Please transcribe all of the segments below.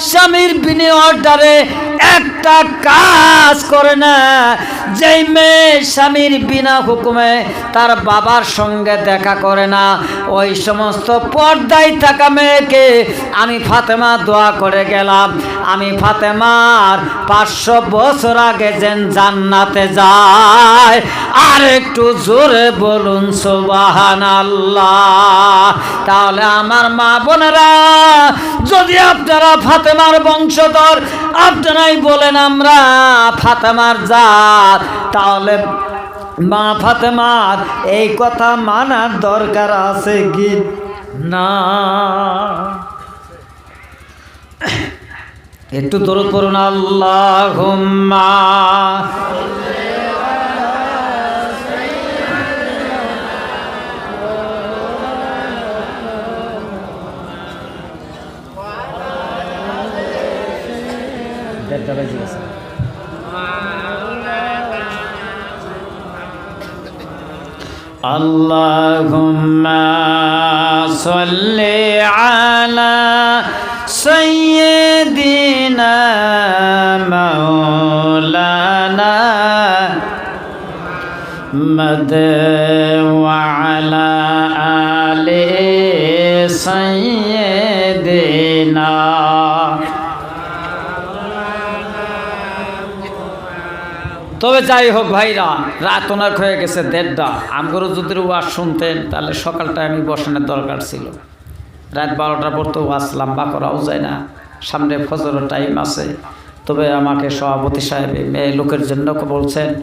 স্বামীর বিনে অর্ডারে একটা কাজ করে না। যেই মেয়ে স্বামীর বিনা হুকুমে তার বাবার সঙ্গে দেখা করে না, ওই সমস্ত পর্দায় থাকা মেয়েকে আমি ফাতেমা দোয়া করে গেলাম। আমি ফাতেমার পাঁচশো বছর আগে যেন জান্নাতে যায় আর একটু জোরে বলুন সোবাহান আল্লাহ তাহলে আমার মা বোনেরা, যদি আপনারা ফাতেমার বংশধর আপনারাই বলেন আমরা ফাতেমার জাত। তাহলে মা ফাতেমার, এই কথা মানার দরকার আছে কি না? একটু দরদ করুন আল্লাহ اللهم صل على سيدنا مولانا مد وعلى তবে যাই হোক ভাইরা, রাত অনেক হয়ে গেছে দেড়টা। আমগরও যদি ওয়াজ শুনতেন, তাহলে সকালটা আমি বসানোর দরকার ছিল। রাত বারোটার পর তো ওয়াজ লম্বা করাও যায় না। সামনে ফজরের টাইম আছে। তবে আমাকে সভাপতি সাহেব মেয়ে লোকের জন্য বলছেন,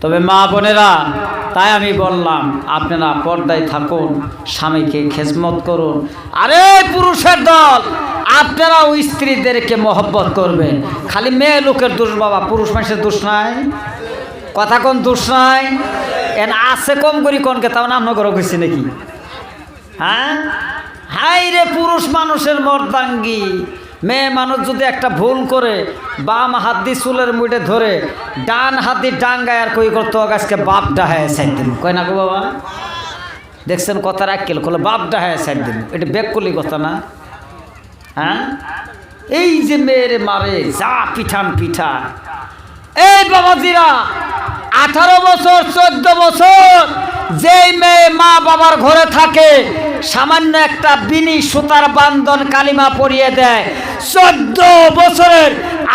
তবে মা বোনেরা, তাই আমি বললাম, আপনারা পর্দায় থাকুন, স্বামীকে খেজমত করুন। আরে, পুরুষের দল আপনারা ওই স্ত্রীদেরকে মহব্বত করবেন। খালি মেয়ে লোকের দোষ বাবা, পুরুষ মানুষের দোষ নাই। কথা কোন দোষ নাই? এন আছে কম করি কোনকে তাও নাম নগর হয়েছে নাকি? হ্যাঁ? হাই রে পুরুষ মানুষের মর্দাঙ্গি। মেয়ে মানুষ যদি একটা ভুল করে, বাম হাত দিয়ে চুলের মুঠে ধরে, ডান হাত দিয়ে ডাঙ্গায় আর কই করতো, আজকে বাপ ডাহায় সাইড দিন কয় না গো বাবা? দেখছেন কথা রাখল কলে বাপ ডাহায় সাইড দিন এটা বেক করলি কথা না? হ্যাঁ? এই যে মেয়েরে মারে, যা পিঠান পিঠা। এই বাবাজিরা, আঠারো বছর, চোদ্দ বছর যেই মেয়ে মা বাবার ঘরে থাকে, সামান্য একটা বিনি সুতার বান্ধন কালিমা পরিয়ে দেয়। চোদ্দ বছরের,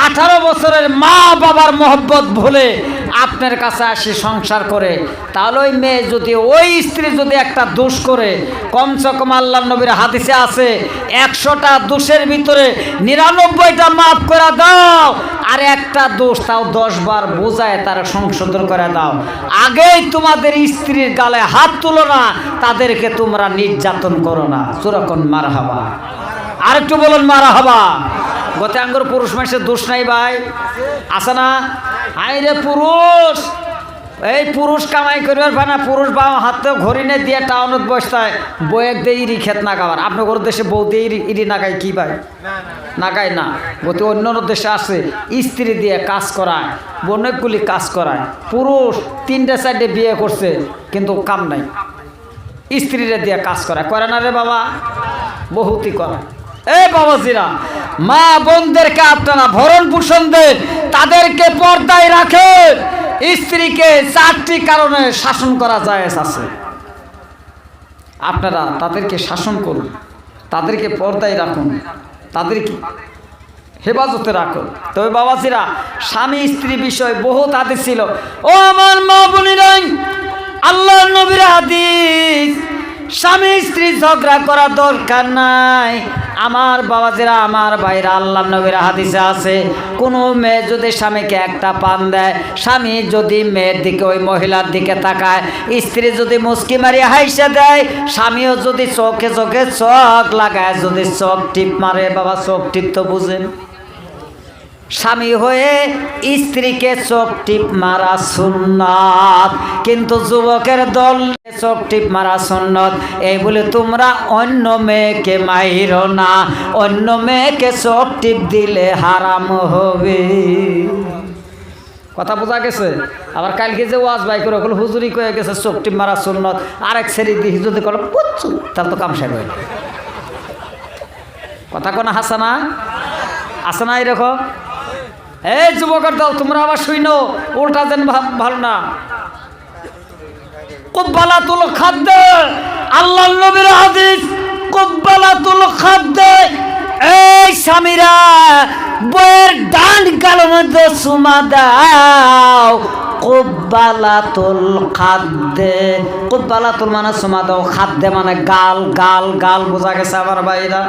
আঠারো বছরের মা বাবার মোহব্বত ভুলে আপনার কাছে আসে সংসার করে, তাহলে ওই মেয়ে যদি, ওই স্ত্রী যদি একটা দোষ করে, কমসে কম আল্লাহ নবীর হাদিসে আছে, একশোটা দোষের ভিতরে নিরানব্বইটা মাফ করে দাও, আর একটা দোষ তাও দশ বার বোঝায় তারা সংশোধন করে দাও। আগেই তোমাদের স্ত্রীর গালে হাত তুলো না, তাদেরকে তোমরা নির্যাতন করো না। সুরকম মার হাবা আর একটু বলুন মারা হবা গতে আঙ্গুর পুরুষ মানুষের দোষ নাই ভাই। আছে না? হাই রে পুরুষ! এই পুরুষ কামাই করিবার পায় না, পুরুষ বা হাতে ঘড়ি নে দিয়ে টাউনত বসতায় বয়েক দিয়ে ইরি খেত না খাবার। আপনার ঘর দেশে বউ দিয়ে ইরি ইরি নাগায় কি ভাই? নাগায় না। গতি অন্য অন্য দেশে আছে, স্ত্রী দিয়ে কাজ করায় অনেকগুলি কাজ করায়। পুরুষ তিনটে চারটে বিয়ে করছে, কিন্তু কাম নাই। স্ত্রীরা দিয়ে কাজ করায়। করে না রে বাবা? বহুতই করে এই বাবাজিরা! মা বোনদেরকে আপনারা ভরণ পোষণ দেন, তাদেরকে পর্দায় রাখেন। স্ত্রীকে চারটি কারণে শাসন করা যায় আছে। আপনারা তাদেরকে শাসন করুন, তাদেরকে পর্দায় রাখুন, তাদেরকে হেফাজতে রাখুন। তবে বাবাজিরা, স্বামী স্ত্রী বিষয় বহু তাদের ছিল। ও আমার মা বোনেরাই আল্লাহ নবীর হাদিস। স্বামী স্ত্রী ঝগড়া করা দরকার নাই। আমার বাবাজিরা, আমার ভাইরা, আল্লাহ নবীর হাদিসে আছে, কোনো মেয়ে যদি স্বামীকে একটা পান দেয়, স্বামী যদি মেয়ের দিকে, ওই মহিলার দিকে তাকায়, স্ত্রী যদি মুসকি মারি হাইসে দেয়, স্বামীও যদি চোখে চোখে চোখ লাগায়, যদি চোখ টিপ মারে, বাবা চোখ টিপ তো বুঝেন। স্বামী হয়ে স্ত্রীকে চোখ টিপ মারা সুন্নত। কিন্তু যুবকের দল চোখ টিপ মারা সুন্নত। এই বলে, তোমরা অন্য মেয়েকে মাইর না। অন্য মেয়েকে চোখ টিপ দিলে হারাম হবে। কথা বোঝা গেছে? আবার কালকে যে ওয়াজ বাই করে ওগুলো হুজুরি কয়ে গেছে চোখ টিপ মারা সুন্নত। আরেক সেরি দিয়ে যদি করো পুচ্ছু তাহলে তো কামসাই হয়ে কথা কোনো হাসানা? আছে না এরকম? এই যুবকের দল, তোমরা আবার শুইন, উল্টা দেন ভালো না। কুব্বালাতুল খাদ্য আল্লাহ নবীর হাদিস, কুব্বালাতুল খাদ্য এই স্বামীরা বইয়ের ডান কালো মধ্যে সুমা দাও। কুব্বালাতুল খাদ্যে কুব্বালাতুল মানে সুমা দাও খাদ্যে মানে গাল গাল গাল বোঝা গেছে আমার ভাইরা।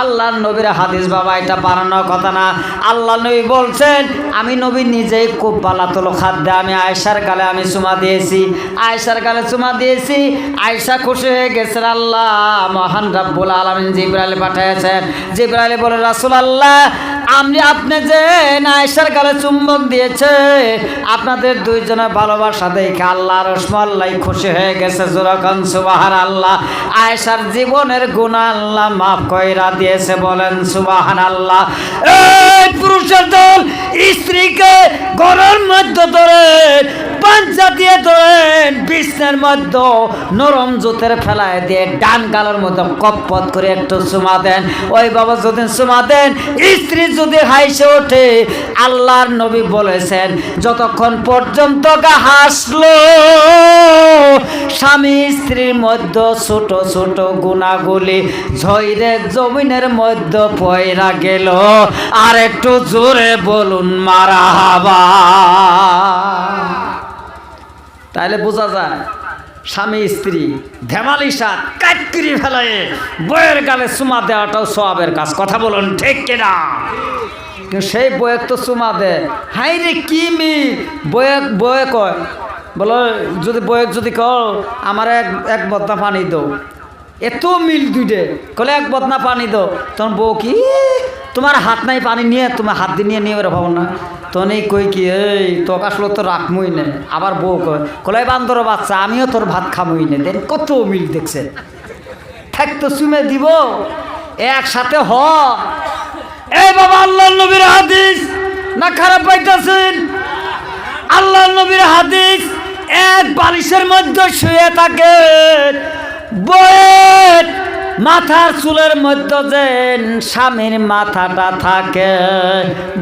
আল্লাহ নবীর হাদিস বাবা, এটা বানানোর কথা না। আল্লাহ নবী বলছেন, আমি নবী নিজেই কুব্বালাতুল খাদ্যে আমি আয়সার গালে আমি চুমা দিয়েছি। আয়সার গালে চুমা দিয়েছি। আয়সা খুশি হয়ে গেছেন, আল্লাহ মহান রাব্বুল আলমিন জিব্রাইল পাঠিয়েছেন। জিব্রাইল বলে রাসুল আল্লাহ আপনি আপনি যে আয়সার গালে চুম্বক দিয়েছে, আপনাদের দুইজনের ভালোবাসা দেখে আল্লাহ রসমাল্লাই খুশি হয়ে গেছে। জোরাকান সুবাহার আল্লাহ আয়েশার জীবনের গুণ আল্লাহ মাফ কইরা দিয়েছে বলেন সুবাহান আল্লাহ পুরুষের দল স্ত্রীকে গরম মধ্য ধরে পাঞ্চা দিয়ে ধরেন বিষ্ণের মধ্যে নরম জুতের ফেলায় দিয়ে ডান গালের মতো কপ্পত করে একটু চুমা দেন। ওই বাবা যদি চুমা দেন, স্ত্রী যদি হাইসে ওঠে, আল্লাহর নবী বলেছেন, যতক্ষণ পর্যন্ত গা হাসলো, স্বামী স্ত্রীর মধ্যে ছোট ছোট গুণাগুলি ঝইরে জমিনের মধ্যে পয়রা গেল। আর একটু জোরে বলুন, মারা হাবা। তাহলে বোঝা যায়, স্বামী, স্ত্রী, ধেমালি সাত কাটকিরি ফেলায় বইয়ের গালে চুমা দেওয়াটাও সবের কাজ। কথা বলুন, ঠিক কিনা? সেই বয়েক তো চুমা দে। হাই রে, কি মি? বয়েক বয়ে কয়, বলো, যদি বয়েক যদি কও, আমার এক এক বদনা পানি দো। এত মিল দুইটে, কলে এক বদনা পানি দো। তখন বউ কি তোমার হাত নাই পানি নিয়ে, তোমার হাত দিয়ে নিয়ে নিয়ে ওরা ভাবো না। তখন এই কই কি, এই, তোকে আসলে তো রাখমই নে আবার বউ কয় কলে বান্দর বাচ্চা, আমিও তোর ভাত খামই নে দেন কত মিল দেখছে থাক তো চুমে দিব, একসাথে হ। এই বাবা আল্লাহ নবীর হাদিস না খারাপ পাইতেছেন? আল্লাহ নবীর হাদিস এক বালিশের মধ্যে শুয়ে থাকে বয়ের মাথার চুলের মধ্যে যে স্বামীর মাথাটা থাকে,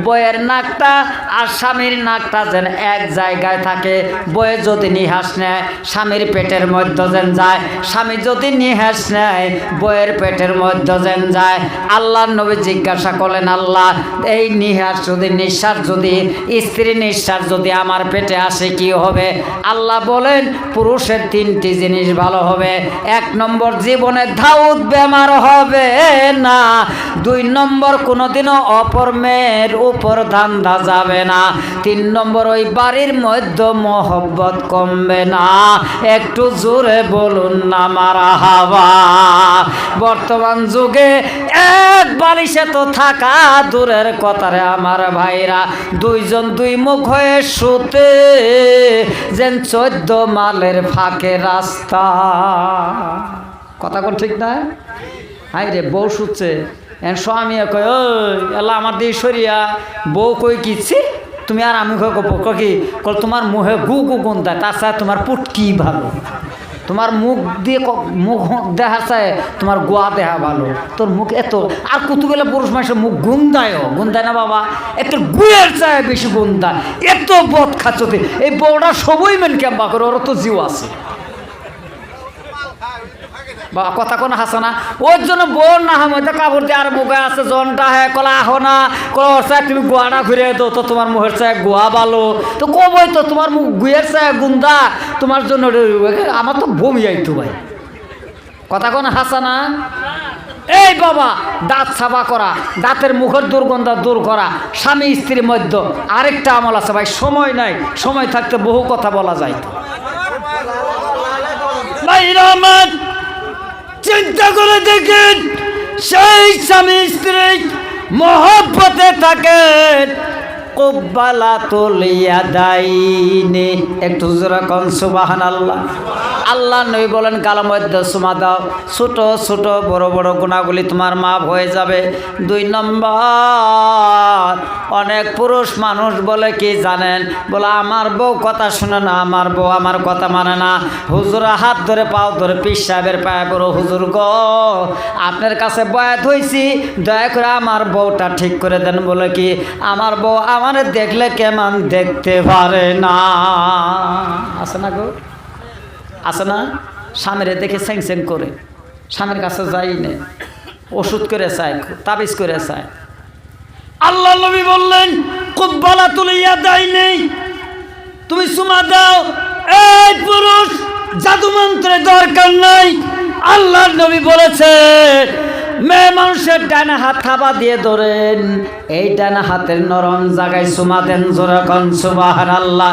বইয়ের নাকটা আর স্বামীর নাকটা যেন এক জায়গায় থাকে। বইয়ে যদি নিহাস নেয়, স্বামীর পেটের মধ্যে যেন যায়। স্বামী যদি নিহাস নেয়, বইয়ের পেটের মধ্যে যেন যায়। আল্লাহ নবী জিজ্ঞাসা করলেন, আল্লাহ, এই নিহাস যদি, নিঃশ্বাস যদি, স্ত্রী নিঃশ্বাস যদি আমার পেটে আসে, কি হবে? আল্লাহ বলেন, পুরুষের তিনটি জিনিস ভালো হবে। এক নম্বর, জীবনে ধাউদ বেমার হবে না। দুই নম্বর, কোনোদিনও অপর মেয়ের উপর ধান্দা যাবে না। তিন নম্বর, ওই বাড়ির মধ্যে মহব্বত কমবে না। একটু জোরে বলুন না, মারা হাওয়া। বর্তমান যুগে এক বালিশে তো থাকা দূরের কথারে আমার ভাইরা। দুইজন দুই মুখ হয়ে শুতে যেন চোদ্দ মালের ফাঁকে রাস্তা। কথা কোন ঠিক না? হাই রে, বউ শুচ্ছে। এন স্বামী কয় এলা আমার দিয়ে সরিয়া, বউ কই কিছি তুমি আর আমি কব কই কি? কল তোমার মুহে গু গু গুন্দা তাছাড়া তোমার পুট কি ভালো। তোমার মুখ দিয়ে মুখ দেখা চায়, তোমার গোয়া দেখা ভালো। তোর মুখ এত, আর কতগুলো পুরুষ মানুষের মুখ গুন্দায় গুন্দায় না বাবা? এত গুয়ের চায় বেশি গুন্দায় এত বদ খাচ্ছতে এই বউটা সবই মেন ক্যাম্পা করে ওর তো জিও আছে। বা কথা কোন হাসে না? ওর জন্য বোন না হয় মধ্যে কাপড় দিয়ে আর মুখে আছে, জনটা হ্যাঁ কলা আহো না। কলা ওর তুমি গোয়াটা ঘুরে দো তো তোমার মুখের চায় গোয়া ভালো তো কবই তো তোমার মুখ গুয়ের চায় গুন্দা। তোমার জন্য আমার তো বমি আইতো ভাই। কথা কোন হাসা না? এই বাবা, দাঁত সাফা করা, দাঁতের মুখের দুর্গন্ধ দূর করা, স্বামী স্ত্রীর মধ্যে আরেকটা আমল আছে ভাই, সময় নাই, সময় থাকতে বহু কথা বলা যায় আমার চিন্তা করে দেখেন সেই স্বামী স্ত্রী মহব্বতে থাকেন। কব্বালা তুলিয়া দাইনি। একটু জোরা কন সুবাহান আল্লাহ আল্লাহ নই বলেন কালার সুমা দাও। ছোট ছোট, বড় বড় গুণাগুলি তোমার মাপ হয়ে যাবে। দুই নম্বর, অনেক পুরুষ মানুষ বলে কি জানেন? বলে, আমার বউ কথা শুনে না, আমার বউ আমার কথা মানে না। হুজুরা হাত ধরে, পাও ধরে পিস সাহেবের পায়ে বড় হুজুর গ, আপনার কাছে বয়াত হয়েছি দয়া করে আমার বউটা ঠিক করে দেন। বলে কি, আমার বউ আমার দেখলে কেমন দেখতে পারে না। আছে না গো? আছে না? স্বামীরে দেখে স্যাং স্যাং করে। স্বামীর কাছে যাই নে। ওষুধ করে চায়, তাবিজ করে চায়। আল্লাহ নবী বললেন খুব বলা তুলিয়া দেয় নেই তুমি সুমা দাও। এই পুরুষ জাদু মন্ত্রের দরকার নাই। আল্লাহর নবী বলেছে মেয়ে মানুষের ডান হাত থাবা দিয়ে ধরেন। এই ডানা হাতের নরম জায়গায় সুমা দেন জোরাকন সুবাহান আল্লাহ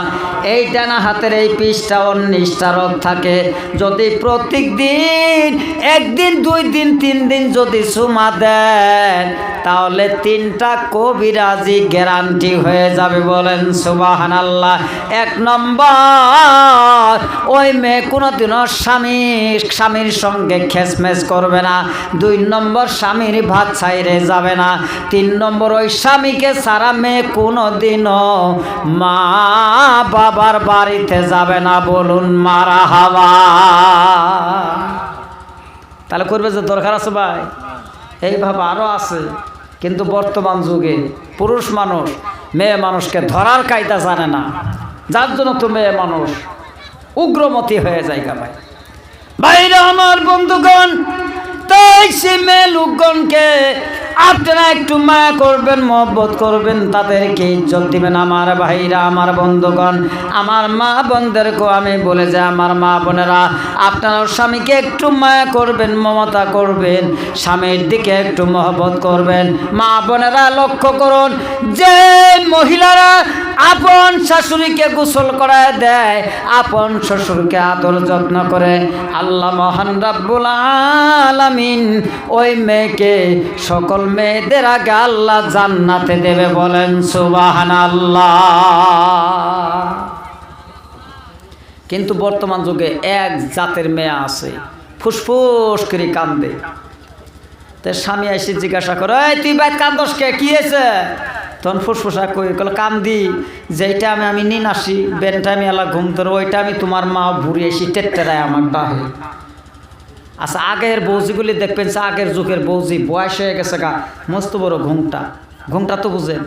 এই ডানা হাতের এই পিসটা অন্নিষ্ঠারক থাকে। যদি প্রত্যেক দিন একদিন, দুই দিন, তিন দিন যদি সুমা দেন তাহলে তিনটা কবিরাজি গ্যারান্টি হয়ে যাবে বলেন সুবাহান আল্লাহ এক নম্বর, ওই মেয়ে কোনোদিনও স্বামী, স্বামীর সঙ্গে খেসমেস করবে না। দুই নম্বর, স্বামীর ভাত ছাইরে যাবে না। তিন নম্বর, ওই স্বামীকে সারা মেয়ে কোনোদিনও মা বাবার বাড়িতে যাবে না বলুন মারা হাওয়া। তাহলে করবে যে দরকার আছে ভাই? এইভাবে আরও আছে। কিন্তু বর্তমান যুগে পুরুষ মানুষ, মেয়ে মানুষকে ধরার কায়দা জানে না। যার জন্য তো মেয়ে মানুষ উগ্রমতি হয়ে যায় ভাই। বাইরে আমার বন্ধুগণ, তাই সে মেয়ে লোকগণকে আপনারা একটু মায়া করবেন, মহব্বত করবেন, তাদেরকে ইজ্জত দিবেন। আমার ভাইরা, আমার বন্ধুগণ, আমার মা বোনদেরকেও আমি বলে যে আমার মা বোনেরা, আপনারা স্বামীকে একটু মায়া করবেন, মমতা করবেন, স্বামীর দিকে একটু মহব্বত করবেন। মা বোনেরা, লক্ষ্য করুন, যে মহিলারা আপন শাশুড়িকে গোসল করায় দেয়, আপন শ্বশুরকে আদর যত্ন করে। আল্লাহ মহান রাব্বুল আলামিন ওই মেয়েকে সকল মেয়েদের আগে আল্লাহ জান্নাতে দেবে বলেন সুবাহান আল্লাহ কিন্তু বর্তমান যুগে এক জাতের মেয়ে আছে, ফুসফুস করে কান্দে। তো স্বামী এসে জিজ্ঞাসা করে তুই বাইত কান্দস কে? কি হয়েছে? তখন ফুসফুসা কই কল কান্দি যেইটা আমি আমি নিন আসি, বেনটা আমি এলা ঘুম ধরো, ওইটা আমি তোমার মা বুড়ি এসি টেট্টেরায় আমার ডাহে আচ্ছা আগের বৌজিগুলি দেখবেন আগের যুগের বৌজি বয়স হয়ে গেছে গা, মস্ত বড় ঘুমটা। ঘুমটা তো বুঝেন।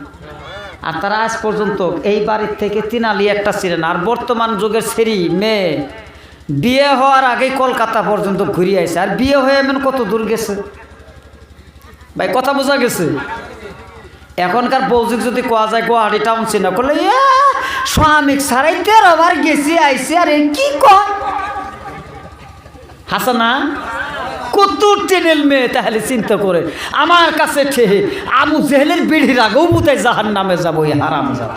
আর তারা আজ পর্যন্ত এই বাড়ির থেকে তিনালি একটা ছিলেন। আর বর্তমান যুগের ছেড়ি মেয়ে, বিয়ে হওয়ার আগেই কলকাতা পর্যন্ত ঘুরিয়ে আসে আর বিয়ে হয়ে এমন কত দূর গেছে? ভাই, কথা বোঝা গেছে? এখনকার বৌজিক যদি কোয়া যায় গুয়াহাটি টাউন চিনা করলে এ স্বামী সারাই তেরো বার গেছি আইসি আর কি কয়? হাসানা কত টেনেল মেয়ে, তাহলে চিন্তা করে। আমার কাছে ঠেহে, আমু জেহেলের বিড়ির আগেও বুতে জাহান নামে যাব হারাম যাব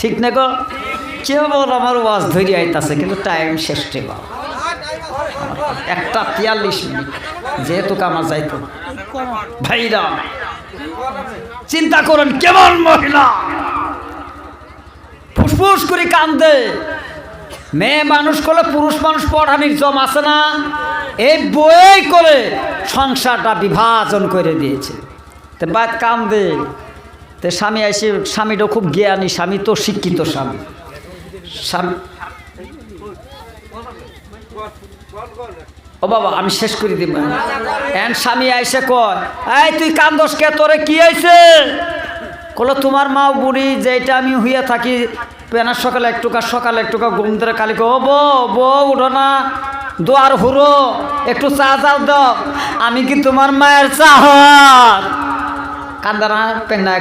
ঠিক না গো? কেউ বল আমার ওয়াজ ধরে আইতাছে, কিন্তু টাইম শেষ টেবা একটা তিয়াল্লিশ মিনিট, যেহেতু আমার যাইতো। ভাইরা চিন্তা করেন কেমন মহিলা। ফুসফুস করে কান্দে। মেয়ে মানুষ করলে পুরুষ মানুষ পড়ানির জম আছে না? এই বই করে সংসারটা বিভাজন করে দিয়েছে। তো বাদ কান্দে। তো স্বামী এসে স্বামীটা খুব জ্ঞানী, স্বামী তো শিক্ষিত স্বামী। স্বামী ও বাবা, আমি শেষ করে দিব। এন স্বামী আইসে কয় তুই কান্দস কে? তোরে কি আইছে? কলো তোমার মা বুড়ি যেটা আমি হইয়া থাকি পেনার সকালে একটুকা সকালে একটুকা ঘুম ধরে কালি কো বো বউ উঠো না, দোয়ার হুরো একটু চা চাও দাও, আমি কি তোমার মায়ের চা কান্দা না পেন্নায়